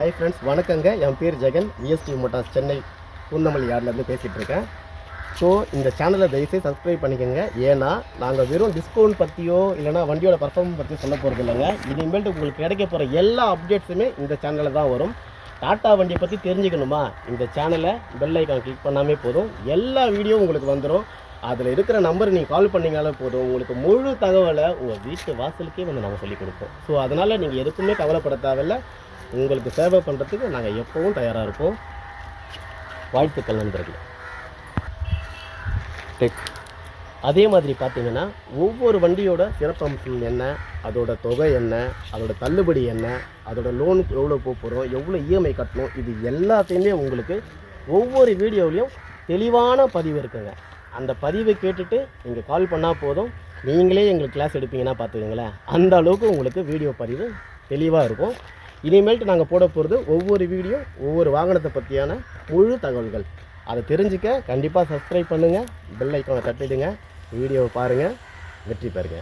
Hi friends வணக்கங்க. என் பேர் ஜெகன். விஎஸ்டி மோட்டார்ஸ் சென்னை பூந்தமல்லி யார்லேருந்து பேசிகிட்டு இருக்கேன் ஸோ இந்த சேனலை தயவுசெய்து சப்ஸ்கிரைப் பண்ணிக்கோங்க. ஏன்னா நாங்கள் வெறும் டிஸ்கவுண்ட் பற்றியோ இல்லைனா வண்டியோட பர்ஃபார்மன்ஸ் பற்றி சொல்ல போகிறது இல்லைங்க. இனிமேல்ட்டு உங்களுக்கு கிடைக்க போகிற எல்லா அப்டேட்ஸுமே இந்த சேனலில் தான் வரும். டாட்டா வண்டியை பற்றி தெரிஞ்சுக்கணுமா? இந்த சேனலை பெல் ஐக்கான் கிளிக் பண்ணாமே போதும். எல்லா வீடியோ உங்களுக்கு வந்துடும் அதில் இருக்கிற நம்பர் நீங்கள் கால் பண்ணிங்கனாலே போதும். உங்களுக்கு முழு தகவலை உங்கள் வீட்டு வாசலுக்கே வந்து நாங்கள் சொல்லிக் கொடுப்போம். ஸோ அதனால் நீங்கள் எதுக்குமே கவலைப்பட தேவையில்ல. உங்களுக்கு சேவை பண்ணுறதுக்கு நாங்கள் எப்போவும் தயாராக இருப்போம். வாழ்த்துக்கள் நண்பர்களே. டெக் அதே மாதிரி பார்த்தீங்கன்னா ஒவ்வொரு வண்டியோட சிறப்பம்சம் என்ன அதோட தொகை என்ன அதோட தள்ளுபடி என்ன அதோட லோனுக்கு எவ்வளோ போக போகிறோம் எவ்வளோ இஎம்ஐ கட்டணும் இது எல்லாத்தையுமே உங்களுக்கு ஒவ்வொரு வீடியோவிலையும் தெளிவான பதிவு இருக்குங்க. அந்த பதிவை கேட்டுட்டு நீங்கள் கால் பண்ணால் போதும். நீங்களே எங்களுக்கு கிளாஸ் எடுப்பீங்கன்னா பார்த்துக்கோங்களேன் அந்த அளவுக்கு உங்களுக்கு வீடியோ பதிவு தெளிவாக இருக்கும். இனிமேல்ட்டு நாங்கள் போட போகிறது ஒவ்வொரு வீடியோ ஒவ்வொரு வாகனத்தை பற்றியான முழு தகவல்கள். அதை தெரிஞ்சுக்க கண்டிப்பாக சப்ஸ்கிரைப் பண்ணுங்கள் பெல் ஐக்கானை தட்டிடுங்க. வீடியோவை பாருங்கள் வெற்றி பெறுங்க.